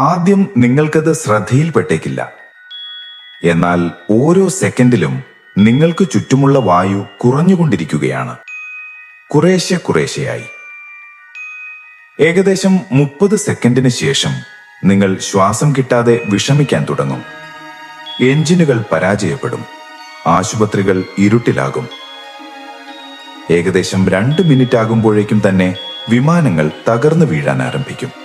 ആദ്യം നിങ്ങൾക്കത് ശ്രദ്ധയിൽപ്പെട്ടേക്കില്ല. എന്നാൽ ഓരോ സെക്കൻഡിലും നിങ്ങൾക്ക് ചുറ്റുമുള്ള വായു കുറഞ്ഞുകൊണ്ടിരിക്കുകയാണ്. കുറേശ്ശെ കുറേശ്ശെയായി. ഏകദേശം മുപ്പത് സെക്കൻഡിന് ശേഷം നിങ്ങൾ ശ്വാസം കിട്ടാതെ വിഷമിക്കാൻ തുടങ്ങും. എഞ്ചിനുകൾ പരാജയപ്പെടും. ആശുപത്രികൾ ഇരുട്ടിലാകും. ഏകദേശം രണ്ട് മിനിറ്റ് ആകുമ്പോഴേക്കും തന്നെ വിമാനങ്ങൾ തകർന്നു വീഴാൻ ആരംഭിക്കും.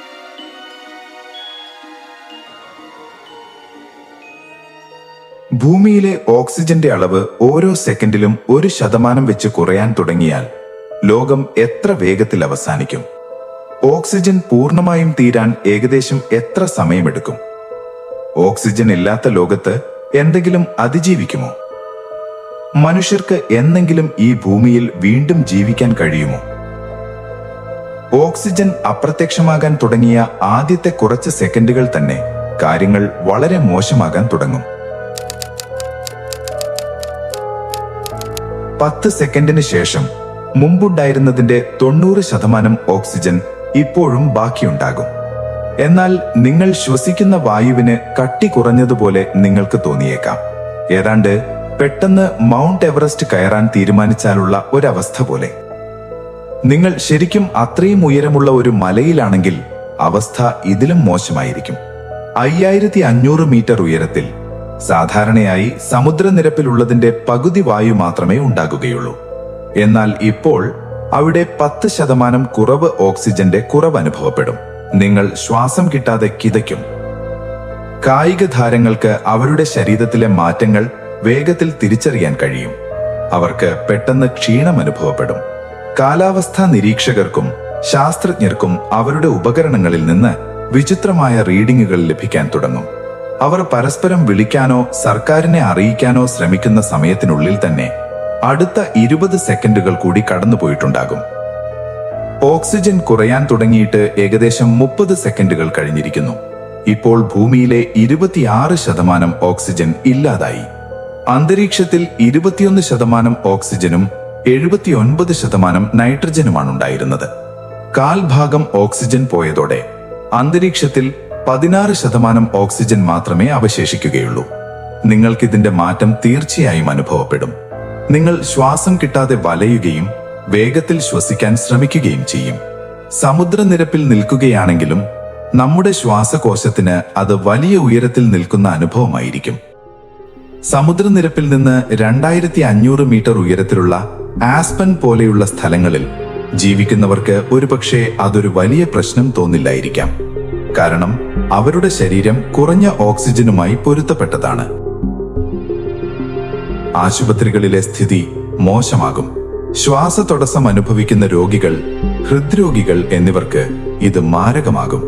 ഭൂമിയിലെ ഓക്സിജന്റെ അളവ് ഓരോ സെക്കൻഡിലും ഒരു ശതമാനം വെച്ച് കുറയാൻ തുടങ്ങിയാൽ ലോകം എത്ര വേഗത്തിൽ അവസാനിക്കും? ഓക്സിജൻ പൂർണമായും തീരാൻ ഏകദേശം എത്ര സമയമെടുക്കും? ഓക്സിജൻ ഇല്ലാത്ത ലോകത്ത് എന്തെങ്കിലും അതിജീവിക്കുമോ? മനുഷ്യർക്ക് എന്തെങ്കിലും ഈ ഭൂമിയിൽ വീണ്ടും ജീവിക്കാൻ കഴിയുമോ? ഓക്സിജൻ അപ്രത്യക്ഷമാകാൻ തുടങ്ങിയ ആദ്യത്തെ കുറച്ച് സെക്കൻഡുകൾ തന്നെ കാര്യങ്ങൾ വളരെ മോശമാകാൻ തുടങ്ങും. പത്ത് സെക്കൻഡിന് ശേഷം മുമ്പുണ്ടായിരുന്നതിന്റെ തൊണ്ണൂറ് ശതമാനം ഓക്സിജൻ ഇപ്പോഴും ബാക്കിയുണ്ടാകും. എന്നാൽ നിങ്ങൾ ശ്വസിക്കുന്ന വായുവിന് കട്ടി കുറഞ്ഞതുപോലെ നിങ്ങൾക്ക് തോന്നിയേക്കാം. ഏതാണ്ട് പെട്ടെന്ന് മൗണ്ട് എവറസ്റ്റ് കയറാൻ തീരുമാനിച്ചാലുള്ള ഒരവസ്ഥ പോലെ. നിങ്ങൾ ശരിക്കും അത്രയും ഉയരമുള്ള ഒരു മലയിലാണെങ്കിൽ അവസ്ഥ ഇതിലും മോശമായിരിക്കും. അയ്യായിരത്തി അഞ്ഞൂറ് മീറ്റർ ഉയരത്തിൽ സാധാരണയായി സമുദ്രനിരപ്പിലുള്ളതിന്റെ പകുതി വായു മാത്രമേ ഉണ്ടാകുകയുള്ളൂ. എന്നാൽ ഇപ്പോൾ അവിടെ പത്ത് ശതമാനം കുറവ് ഓക്സിജന്റെ കുറവ് അനുഭവപ്പെടും നിങ്ങൾ ശ്വാസം കിട്ടാതെ കിതയ്ക്കും. കായിക താരങ്ങൾക്ക് അവരുടെ ശരീരത്തിലെ മാറ്റങ്ങൾ വേഗത്തിൽ തിരിച്ചറിയാൻ കഴിയും. അവർക്ക് പെട്ടെന്ന് ക്ഷീണം അനുഭവപ്പെടും കാലാവസ്ഥാ നിരീക്ഷകർക്കും ശാസ്ത്രജ്ഞർക്കും അവരുടെ ഉപകരണങ്ങളിൽ നിന്ന് വിചിത്രമായ റീഡിങ്ങുകൾ ലഭിക്കാൻ തുടങ്ങും. അവർ പരസ്പരം വിളിക്കാനോ സർക്കാരിനെ അറിയിക്കാനോ ശ്രമിക്കുന്ന സമയത്തിനുള്ളിൽ തന്നെ അടുത്ത ഇരുപത് സെക്കൻഡുകൾ കൂടി കടന്നുപോയിട്ടുണ്ടാകും. ഓക്സിജൻ കുറയാൻ തുടങ്ങിയിട്ട് ഏകദേശം മുപ്പത് സെക്കൻഡുകൾ കഴിഞ്ഞിരിക്കുന്നു. ഇപ്പോൾ ഭൂമിയിലെ ഇരുപത്തിയാറ് ശതമാനം ഓക്സിജൻ ഇല്ലാതായി. അന്തരീക്ഷത്തിൽ ഇരുപത്തിയൊന്ന് ശതമാനം ഓക്സിജനും എഴുപത്തിയൊൻപത് ശതമാനം നൈട്രജനുമാണ് ഉണ്ടായിരുന്നത് കാൽഭാഗം ഓക്സിജൻ പോയതോടെ അന്തരീക്ഷത്തിൽ പതിനാറ് ശതമാനം ഓക്സിജൻ മാത്രമേ അവശേഷിക്കുകയുള്ളൂ. നിങ്ങൾക്കിതിന്റെ മാറ്റം തീർച്ചയായും അനുഭവപ്പെടും. നിങ്ങൾ ശ്വാസം കിട്ടാതെ വലയുകയും വേഗത്തിൽ ശ്വസിക്കാൻ ശ്രമിക്കുകയും ചെയ്യും. സമുദ്രനിരപ്പിൽ നിൽക്കുകയാണെങ്കിലും നമ്മുടെ ശ്വാസകോശത്തിന് അത് വലിയ ഉയരത്തിൽ നിൽക്കുന്ന അനുഭവമായിരിക്കും. സമുദ്രനിരപ്പിൽ നിന്ന് രണ്ടായിരത്തി അഞ്ഞൂറ് മീറ്റർ ഉയരത്തിലുള്ള ആസ്പൻ പോലെയുള്ള സ്ഥലങ്ങളിൽ ജീവിക്കുന്നവർക്ക് ഒരുപക്ഷെ അതൊരു വലിയ പ്രശ്നം തോന്നില്ലായിരിക്കാം. കാരണം അവരുടെ ശരീരം കുറഞ്ഞ ഓക്സിജനുമായി പൊരുത്തപ്പെട്ടതാണ്. ആശുപത്രികളിലെ സ്ഥിതി മോശമാകും. ശ്വാസതടസ്സം അനുഭവിക്കുന്ന രോഗികൾ ഹൃദ്രോഗികൾ എന്നിവർക്ക് ഇത് മാരകമാകും.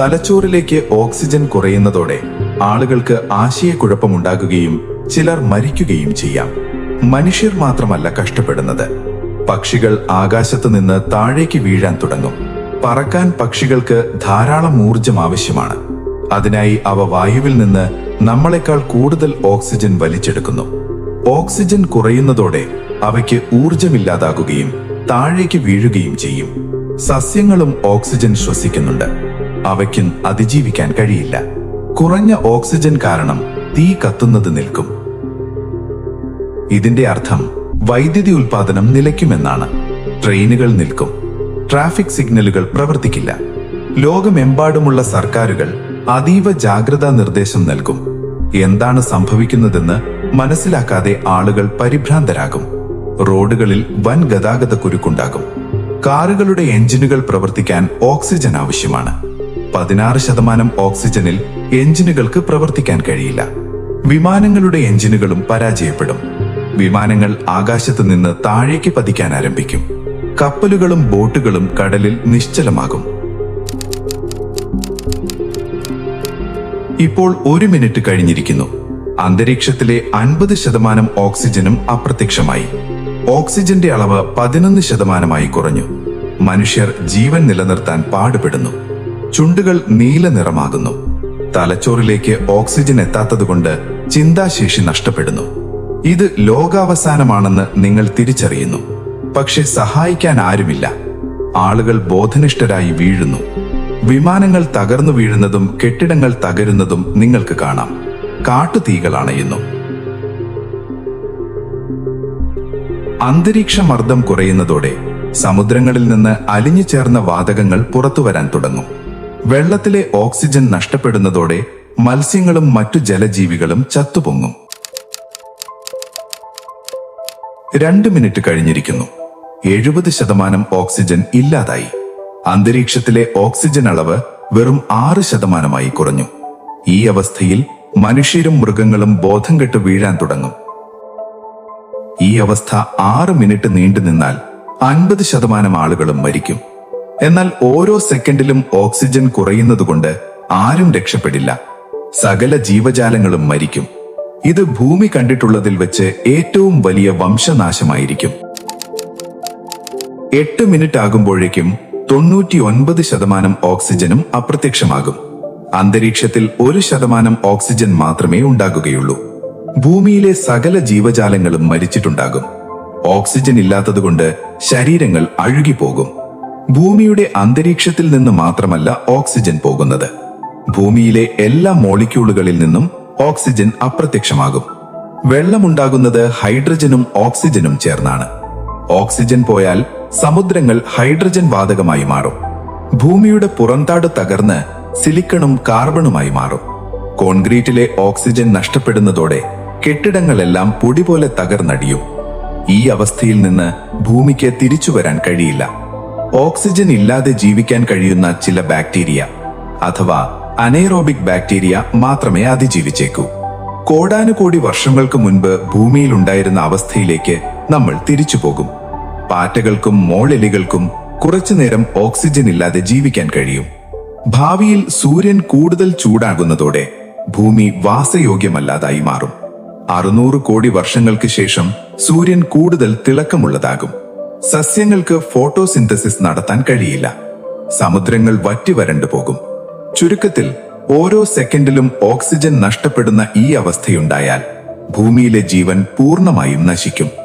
തലച്ചോറിലേക്ക് ഓക്സിജൻ കുറയുന്നതോടെ ആളുകൾക്ക് ആശയക്കുഴപ്പമുണ്ടാകുകയും ചിലർ മരിക്കുകയും ചെയ്യാം. മനുഷ്യർ മാത്രമല്ല കഷ്ടപ്പെടുന്നത്. പക്ഷികൾ ആകാശത്ത് നിന്ന് താഴേക്ക് വീഴാൻ തുടങ്ങും. പറക്കാൻ പക്ഷികൾക്ക് ധാരാളം ഊർജം ആവശ്യമാണ്. അതിനായി അവ വായുവിൽ നിന്ന് നമ്മളെക്കാൾ കൂടുതൽ ഓക്സിജൻ വലിച്ചെടുക്കുന്നു. ഓക്സിജൻ കുറയുന്നതോടെ അവയ്ക്ക് ഊർജമില്ലാതാകുകയും താഴേക്ക് വീഴുകയും ചെയ്യും. സസ്യങ്ങളും ഓക്സിജൻ ശ്വസിക്കുന്നുണ്ട്. അവയ്ക്കും അതിജീവിക്കാൻ കഴിയില്ല. കുറഞ്ഞ ഓക്സിജൻ കാരണം തീ കത്തുന്നത് നിൽക്കും. ഇതിന്റെ അർത്ഥം വൈദ്യുതി ഉൽപാദനം നിലയ്ക്കുമെന്നാണ്. ട്രെയിനുകൾ നിൽക്കും. ട്രാഫിക് സിഗ്നലുകൾ പ്രവർത്തിക്കില്ല. ലോകമെമ്പാടുമുള്ള സർക്കാരുകൾ അതീവ ജാഗ്രതാ നിർദ്ദേശം നൽകും. എന്താണ് സംഭവിക്കുന്നതെന്ന് മനസ്സിലാക്കാതെ ആളുകൾ പരിഭ്രാന്തരാകും. റോഡുകളിൽ വൻ ഗതാഗത കുരുക്കുണ്ടാകും. കാറുകളുടെ എഞ്ചിനുകൾ പ്രവർത്തിക്കാൻ ഓക്സിജൻ ആവശ്യമാണ്. പതിനാറ് ശതമാനം ഓക്സിജനിൽ എഞ്ചിനുകൾക്ക് പ്രവർത്തിക്കാൻ കഴിയില്ല. വിമാനങ്ങളുടെ എഞ്ചിനുകളും പരാജയപ്പെടും. വിമാനങ്ങൾ ആകാശത്ത് നിന്ന് താഴേക്ക് പതിക്കാൻ ആരംഭിക്കും. കപ്പലുകളും ബോട്ടുകളും കടലിൽ നിശ്ചലമാകും. ഇപ്പോൾ ഒരു മിനിറ്റ് കഴിഞ്ഞിരിക്കുന്നു. അന്തരീക്ഷത്തിലെ അൻപത് ശതമാനം ഓക്സിജനും അപ്രത്യക്ഷമായി. ഓക്സിജന്റെ അളവ് പതിനൊന്ന് ശതമാനമായി കുറഞ്ഞു. മനുഷ്യർ ജീവൻ നിലനിർത്താൻ പാടുപെടുന്നു. ചുണ്ടുകൾ നീല നിറമാകുന്നു. തലച്ചോറിലേക്ക് ഓക്സിജൻ എത്താത്തതുകൊണ്ട് ചിന്താശേഷി നഷ്ടപ്പെടുന്നു. ഇത് ലോകാവസാനമാണെന്ന് നിങ്ങൾ തിരിച്ചറിയുന്നു. പക്ഷെ സഹായിക്കാൻ ആരുമില്ല. ആളുകൾ ബോധനിഷ്ഠരായി വീഴുന്നു. വിമാനങ്ങൾ തകർന്നു വീഴുന്നതും കെട്ടിടങ്ങൾ തകരുന്നതും നിങ്ങൾക്ക് കാണാം. കാട്ടുതീകൾ അണയുന്നു അന്തരീക്ഷ മർദ്ദം കുറയുന്നതോടെ സമുദ്രങ്ങളിൽ നിന്ന് അലിഞ്ഞു ചേർന്ന വാതകങ്ങൾ പുറത്തുവരാൻ തുടങ്ങും. വെള്ളത്തിലെ ഓക്സിജൻ നഷ്ടപ്പെടുന്നതോടെ മത്സ്യങ്ങളും മറ്റു ജലജീവികളും ചത്തുപൊങ്ങും. രണ്ട് മിനിറ്റ് കഴിഞ്ഞിരിക്കുന്നു. എഴുപത് ശതമാനം ഓക്സിജൻ ഇല്ലാതായി. അന്തരീക്ഷത്തിലെ ഓക്സിജൻ അളവ് വെറും ആറ് ശതമാനമായി കുറഞ്ഞു. ഈ അവസ്ഥയിൽ മനുഷ്യരും മൃഗങ്ങളും ബോധം കെട്ട് വീഴാൻ തുടങ്ങും. ഈ അവസ്ഥ ആറ് മിനിറ്റ് നീണ്ടു നിന്നാൽ അൻപത് ശതമാനം ആളുകളും മരിക്കും. എന്നാൽ ഓരോ സെക്കൻഡിലും ഓക്സിജൻ കുറയുന്നതുകൊണ്ട് ആരും രക്ഷപ്പെടില്ല. സകല ജീവജാലങ്ങളും മരിക്കും. ഇത് ഭൂമി കണ്ടിട്ടുള്ളതിൽ വെച്ച് ഏറ്റവും വലിയ വംശനാശമായിരിക്കും. എട്ട് മിനിറ്റ് ആകുമ്പോഴേക്കും തൊണ്ണൂറ്റി ഒൻപത് ശതമാനം ഓക്സിജനും അപ്രത്യക്ഷമാകും. അന്തരീക്ഷത്തിൽ ഒരു ശതമാനം ഓക്സിജൻ മാത്രമേ ഉണ്ടാകുകയുള്ളൂ. ഭൂമിയിലെ സകല ജീവജാലങ്ങളും മരിച്ചിട്ടുണ്ടാകും. ഓക്സിജൻ ഇല്ലാത്തതുകൊണ്ട് ശരീരങ്ങൾ അഴുകിപ്പോകും. ഭൂമിയുടെ അന്തരീക്ഷത്തിൽ നിന്ന് മാത്രമല്ല ഓക്സിജൻ പോകുന്നത്. ഭൂമിയിലെ എല്ലാ മോളിക്യൂളുകളിൽ നിന്നും ഓക്സിജൻ അപ്രത്യക്ഷമാകും. വെള്ളമുണ്ടാകുന്നത് ഹൈഡ്രജനും ഓക്സിജനും ചേർന്നാണ്. ഓക്സിജൻ പോയാൽ സമുദ്രങ്ങൾ ഹൈഡ്രജൻ വാതകമായി മാറും. ഭൂമിയുടെ പുറന്താട് തകർന്ന് സിലിക്കണും കാർബണുമായി മാറും. കോൺക്രീറ്റിലെ ഓക്സിജൻ നഷ്ടപ്പെടുന്നതോടെ കെട്ടിടങ്ങളെല്ലാം പൊടി പോലെ തകർന്നടിയും. ഈ അവസ്ഥയിൽ നിന്ന് ഭൂമിക്ക് തിരിച്ചു വരാൻ കഴിയില്ല. ഓക്സിജൻ ഇല്ലാതെ ജീവിക്കാൻ കഴിയുന്ന ചില ബാക്ടീരിയ അഥവാ അനൈറോബിക് ബാക്ടീരിയ മാത്രമേ അതിജീവിച്ചേക്കൂ. കോടാനുകോടി വർഷങ്ങൾക്ക് മുൻപ് ഭൂമിയിൽ ഉണ്ടായിരുന്ന അവസ്ഥയിലേക്ക് നമ്മൾ തിരിച്ചു പോകും. പാറ്റകൾക്കും മോളെലികൾക്കും കുറച്ചുനേരം ഓക്സിജൻ ഇല്ലാതെ ജീവിക്കാൻ കഴിയും. ഭാവിയിൽ സൂര്യൻ കൂടുതൽ ചൂടാകുന്നതോടെ ഭൂമി വാസയോഗ്യമല്ലാതായി മാറും. അറുന്നൂറ് കോടി വർഷങ്ങൾക്ക് ശേഷം സൂര്യൻ കൂടുതൽ തിളക്കമുള്ളതാകും. സസ്യങ്ങൾക്ക് ഫോട്ടോസിന്തസിസ് നടത്താൻ കഴിയില്ല. സമുദ്രങ്ങൾ വറ്റി വരണ്ടു പോകും. ചുരുക്കത്തിൽ ഓരോ സെക്കൻഡിലും ഓക്സിജൻ നഷ്ടപ്പെടുന്ന ഈ അവസ്ഥയുണ്ടായാൽ ഭൂമിയിലെ ജീവൻ പൂർണമായും നശിക്കും.